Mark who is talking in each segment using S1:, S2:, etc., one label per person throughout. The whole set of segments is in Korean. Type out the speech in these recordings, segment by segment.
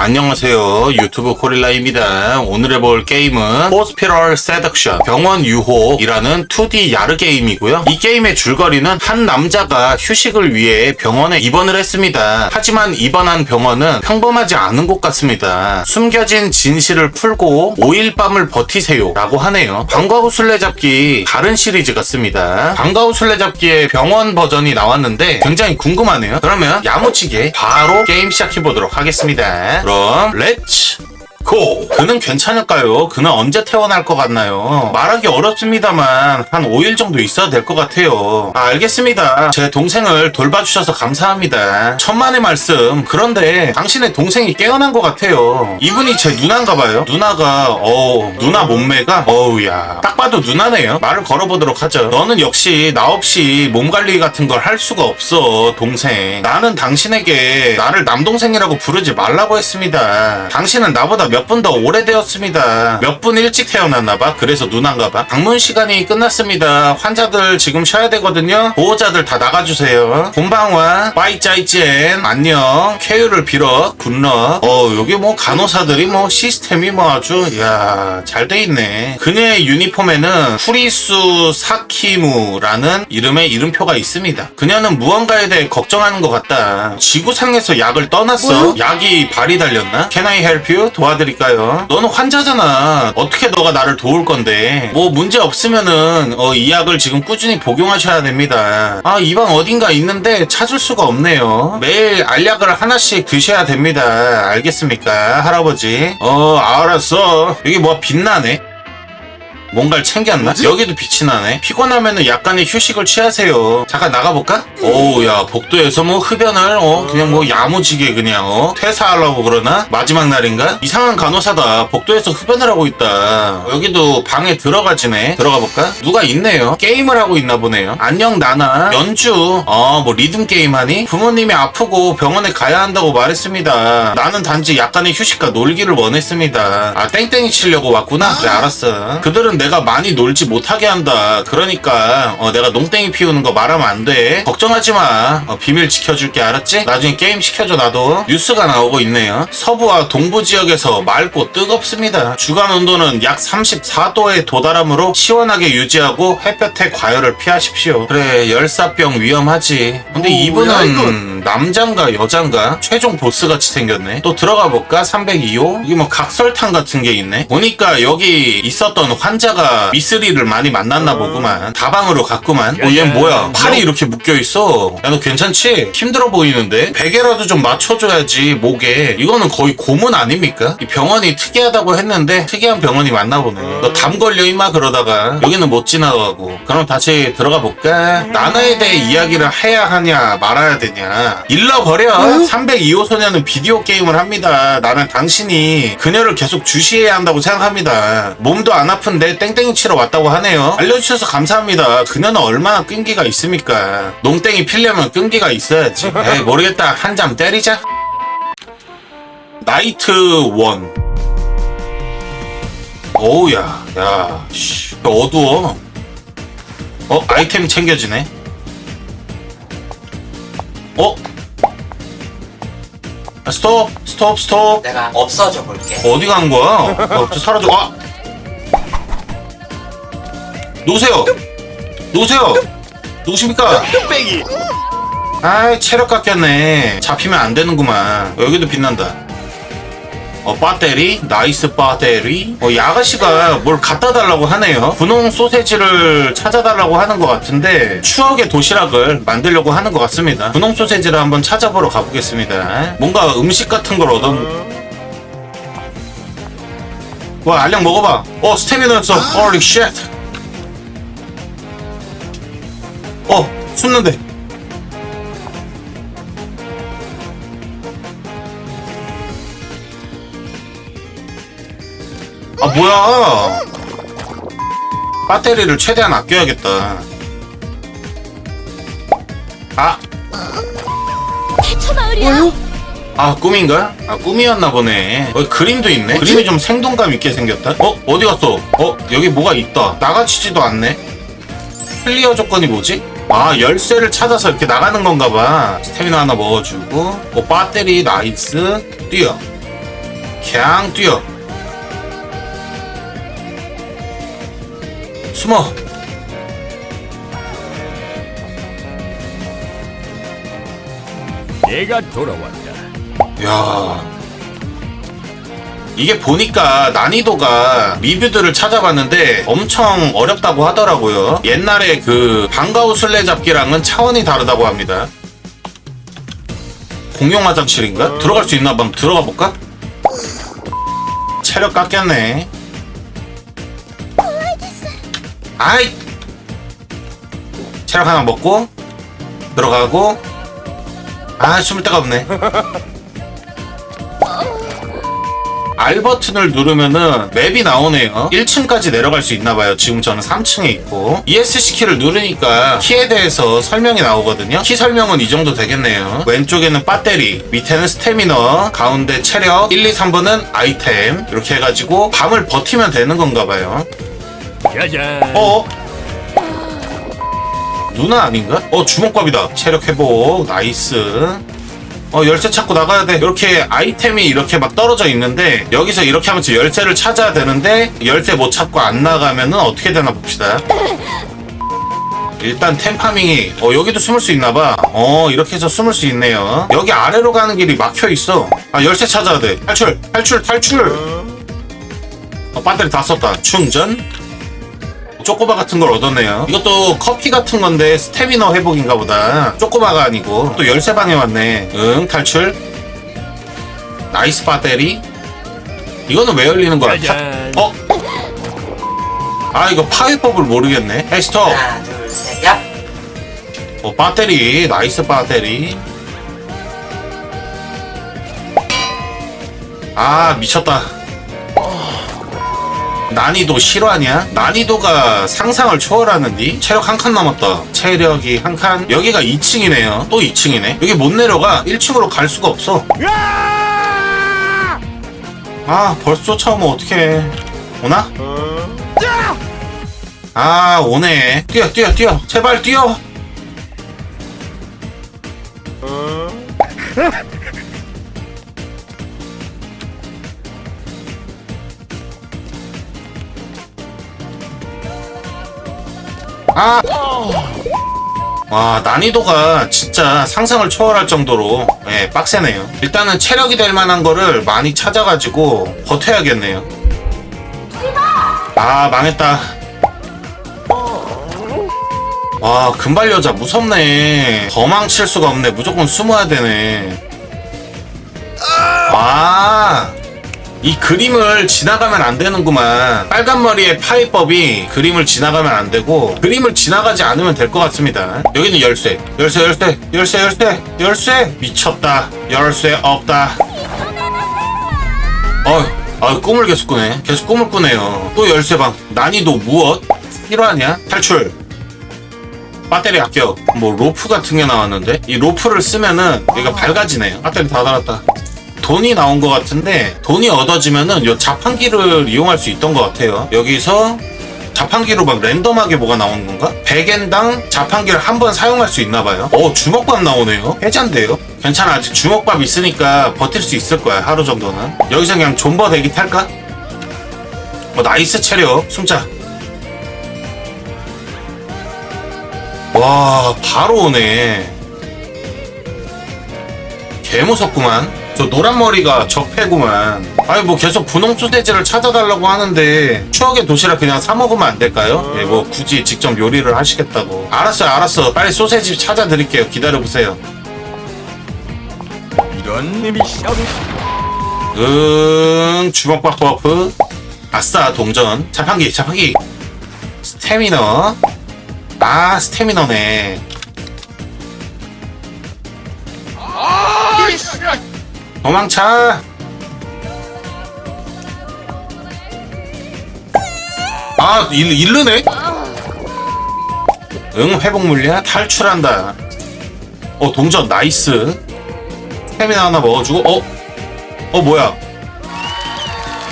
S1: 안녕하세요. 유튜브 코릴라입니다. 오늘 해볼 게임은 호스피럴 세덕션 병원 유혹이라는 2D 야르 게임이고요. 이 게임의 줄거리는 한 남자가 휴식을 위해 병원에 입원을 했습니다. 하지만 입원한 병원은 평범하지 않은 곳 같습니다. 숨겨진 진실을 풀고 5일 밤을 버티세요 라고 하네요. 방과 후 술래잡기 다른 시리즈 같습니다. 방과 후 술래잡기의 병원 버전이 나왔는데 굉장히 궁금하네요. 그러면 야무지게 바로 게임 시작해보도록 하겠습니다 그럼 렛츠 고! 그는 괜찮을까요? 그는 언제 태어날 것 같나요? 말하기 어렵습니다만 한 5일 정도 있어야 될 것 같아요. 아, 알겠습니다. 제 동생을 돌봐주셔서 감사합니다. 천만의 말씀. 그런데 당신의 동생이 깨어난 것 같아요. 이분이 제 누나인가 봐요. 누나가 어 누나 몸매가 어우야 딱 봐도 누나네요. 말을 걸어보도록 하죠. 너는 역시 나 없이 몸 관리 같은 걸 할 수가 없어 동생. 나는 당신에게 나를 남동생이라고 부르지 말라고 했습니다. 당신은 나보다 몇분 더 오래되었습니다. 몇 분 일찍 태어났나봐. 그래서 누나인가봐. 방문 시간이 끝났습니다. 환자들 지금 쉬어야 되거든요. 보호자들 다 나가주세요. 곤방와 빠이짜이젠 안녕. 쾌유를 빌어 굿럭. 어 여기 뭐 간호사들이 뭐 시스템이 뭐 아주 야 잘 돼 있네. 그녀의 유니폼에는 후리수 사키무라는 이름의 이름표가 있습니다. 그녀는 무언가에 대해 걱정하는 것 같다. 지구상에서 약을 떠났어. 약이 발이 달렸나? Can I help you? 도와드릴 까요? 너는 환자잖아. 어떻게 너가 나를 도울 건데? 뭐 문제 없으면은 어, 이 약을 지금 꾸준히 복용하셔야 됩니다. 아, 이 방 어딘가 있는데 찾을 수가 없네요. 매일 알약을 하나씩 드셔야 됩니다. 알겠습니까, 할아버지? 어, 알았어. 여기 뭐 빛나네. 뭔가를 챙겼나? 여기도 빛이 나네. 피곤하면은 약간의 휴식을 취하세요. 잠깐 나가볼까? 오우, 야, 복도에서 뭐 흡연을, 어, 그냥 뭐 야무지게 그냥, 어, 퇴사하려고 그러나? 마지막 날인가? 이상한 간호사다. 복도에서 흡연을 하고 있다. 여기도 방에 들어가지네. 들어가 볼까? 누가 있네요. 게임을 하고 있나 보네요. 안녕, 나나. 연주. 어, 뭐 리듬 게임 하니? 부모님이 아프고 병원에 가야 한다고 말했습니다. 나는 단지 약간의 휴식과 놀기를 원했습니다. 아, 땡땡이 치려고 왔구나? 그래, 알았어. 그들은 내가 많이 놀지 못하게 한다. 그러니까 어, 내가 농땡이 피우는 거 말하면 안 돼. 걱정하지 마. 어, 비밀 지켜줄게. 알았지? 나중에 게임 시켜줘 나도. 뉴스가 나오고 있네요. 서부와 동부 지역에서 맑고 뜨겁습니다. 주간 온도는 약 34도에 도달하므로 시원하게 유지하고 햇볕에 과열을 피하십시오. 그래 열사병 위험하지. 근데
S2: 오, 야,
S1: 이분은 남잔가 여잔가 최종 보스 같이 생겼네. 또 들어가 볼까? 302호. 여기 뭐 각설탕 같은 게 있네. 보니까 여기 있었던 환자 가 미쓰리를 많이 만났나 보구만. 다방으로 갔구만. 어, 얘 뭐야? 팔이 이렇게 묶여 있어. 야, 너 괜찮지? 힘들어 보이는데? 베개라도 좀 맞춰줘야지, 목에. 이거는 거의 고문 아닙니까? 이 병원이 특이하다고 했는데, 특이한 병원이 맞나 보네. 너 담 걸려, 임마, 그러다가. 여기는 못 지나가고. 그럼 다시 들어가 볼까? 나나에 대해 이야기를 해야 하냐, 말아야 되냐. 일러버려. 302호 소녀는 비디오 게임을 합니다. 나는 당신이 그녀를 계속 주시해야 한다고 생각합니다. 몸도 안 아픈 데 땡땡이 치러 왔다고 하네요. 알려주셔서 감사합니다. 그녀는 얼마나 끈기가 있습니까? 농땡이 피려면 끈기가 있어야지. 에이, 모르겠다. 한 잠 때리자. 나이트 원. 어우야, 야, 씨, 어두워. 어, 아이템 챙겨지네. 어? 아, 스톱, 스톱, 스톱.
S2: 내가 없어져 볼게.
S1: 어디 간 거야? 어, 저 사라져. 아! 놓으세요! 놓으세요! 누구십니까?
S3: 뺑이
S1: 아이, 체력 깎였네. 잡히면 안 되는구만. 어, 여기도 빛난다. 어, 배터리? 나이스 배터리? 어, 이 아가씨가 뭘 갖다 달라고 하네요. 분홍 소세지를 찾아달라고 하는 것 같은데, 추억의 도시락을 만들려고 하는 것 같습니다. 분홍 소세지를 한번 찾아보러 가보겠습니다. 뭔가 음식 같은 걸 얻은, 와, 알약 먹어봐. 어, 스태미너였어. Holy shit. 어, 숨는데. 아 뭐야 배터리를 최대한 아껴야겠다 아,
S4: 대처 마을이야.
S1: 아 꿈인가? 아 꿈이었나 보네 어, 그림도 있네 그림이 좀 생동감 있게 생겼다 어? 어디 갔어? 어? 여기 뭐가 있다 나가지지도 않네 클리어 조건이 뭐지? 아 열쇠를 찾아서 이렇게 나가는 건가 봐. 스태미나 하나 먹어주고. 어 배터리 나이스 뛰어. 그냥 뛰어. 숨어.
S2: 내가 돌아왔다.
S1: 야 이게 보니까 난이도가 리뷰들을 찾아봤는데 엄청 어렵다고 하더라고요. 옛날에 그 방과후 술래 잡기랑은 차원이 다르다고 합니다. 공용 화장실인가? 들어갈 수 있나? 한번 들어가 볼까? 체력 깎였네. 아이! 체력 하나 먹고 들어가고 아 숨을 데가 없네. R 버튼을 누르면은 맵이 나오네요. 1층까지 내려갈 수 있나봐요. 지금 저는 3층에 있고 ESC 키를 누르니까 키에 대해서 설명이 나오거든요. 키 설명은 이 정도 되겠네요. 왼쪽에는 배터리, 밑에는 스태미너, 가운데 체력, 1, 2, 3번은 아이템 이렇게 해가지고 밤을 버티면 되는 건가봐요.
S2: 짜잔.
S1: 어? 누나 아닌가? 어 주먹밥이다 체력 회복 나이스 어 열쇠 찾고 나가야 돼. 이렇게 아이템이 이렇게 막 떨어져 있는데 여기서 이렇게 하면서 열쇠를 찾아야 되는데 열쇠 못 찾고 안 나가면은 어떻게 되나 봅시다. 일단 템파밍이 어 여기도 숨을 수 있나봐. 어 이렇게 해서 숨을 수 있네요. 여기 아래로 가는 길이 막혀 있어. 아 열쇠 찾아야 돼. 탈출 탈출 탈출. 어, 배터리 다 썼다. 충전 쪼꼬바 같은 걸 얻었네요. 이것도 커피 같은 건데 스태미너 회복인가 보다. 쪼꼬바가 아니고 또 열쇠 방에 왔네. 응 탈출. 나이스 배터리. 이거는 왜 열리는 거야?
S2: 짜잔.
S1: 파- 어? 아 이거 파괴법을 모르겠네. 헤이 스톱.
S3: 하나, 둘, 셋, 야!
S1: 어 배터리 나이스 배터리. 아 미쳤다. 난이도 실화냐? 난이도가 상상을 초월하는디? 체력 한 칸 남았다. 체력이 한 칸. 여기가 2층이네요. 또 2층이네. 여기 못 내려가. 1층으로 갈 수가 없어. 아, 벌써 쫓아오면 어떡해. 오나? 아, 오네. 뛰어, 뛰어, 뛰어. 제발 뛰어. 아! 와 난이도가 진짜 상상을 초월할 정도로 예, 빡세네요. 일단은 체력이 될 만한 거를 많이 찾아가지고 버텨야겠네요. 아 망했다. 와 금발 여자 무섭네. 도망칠 수가 없네. 무조건 숨어야 되네. 아, 이 그림을 지나가면 안 되는구만. 빨간 머리의 파이법이 그림을 지나가면 안 되고 그림을 지나가지 않으면 될 것 같습니다. 여기는 열쇠, 열쇠, 열쇠, 열쇠, 열쇠, 열쇠. 미쳤다. 열쇠 없다. 어, 아 꿈을 계속 꾸네. 계속 꿈을 꾸네요. 또 열쇠방. 난이도 무엇? 필요하냐? 탈출. 배터리 아껴. 뭐 로프 같은 게 나왔는데 이 로프를 쓰면은 얘가 밝아지네요. 배터리 다 달았다. 돈이 나온 것 같은데 돈이 얻어지면은 요 자판기를 이용할 수 있던 것 같아요. 여기서 자판기로 막 랜덤하게 뭐가 나오는 건가? 100엔당 자판기를 한 번 사용할 수 있나 봐요. 어 주먹밥 나오네요. 해잔데요. 괜찮아 아직 주먹밥 있으니까 버틸 수 있을 거야 하루 정도는. 여기서 그냥 존버 대기 탈까? 어 나이스 체력 숨자. 와 바로 오네. 개 무섭구만. 저 노란 머리가 적폐구만. 아니 뭐 계속 분홍 소세지를 찾아달라고 하는데 추억의 도시락 그냥 사 먹으면 안 될까요? 예, 뭐 굳이 직접 요리를 하시겠다고. 알았어요, 알았어. 빨리 소세지 찾아드릴게요. 기다려 보세요.
S2: 이런 미션.
S1: 응, 주먹밥 버프. 아싸, 동전. 자판기, 자판기. 스태미너. 아, 스태미너네. 도망차. 아, 일, 일르네? 응, 회복 물량 탈출한다. 어, 동전 나이스. 스태미나 하나 먹어주고, 어? 어, 뭐야?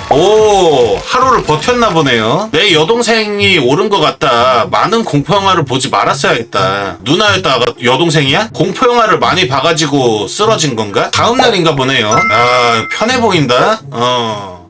S1: 오 하루를 버텼나 보네요. 내 여동생이 옳은 것 같다. 많은 공포 영화를 보지 말았어야겠다. 누나였다가 여동생이야? 공포 영화를 많이 봐가지고 쓰러진 건가? 다음날인가 보네요. 아 편해 보인다? 어.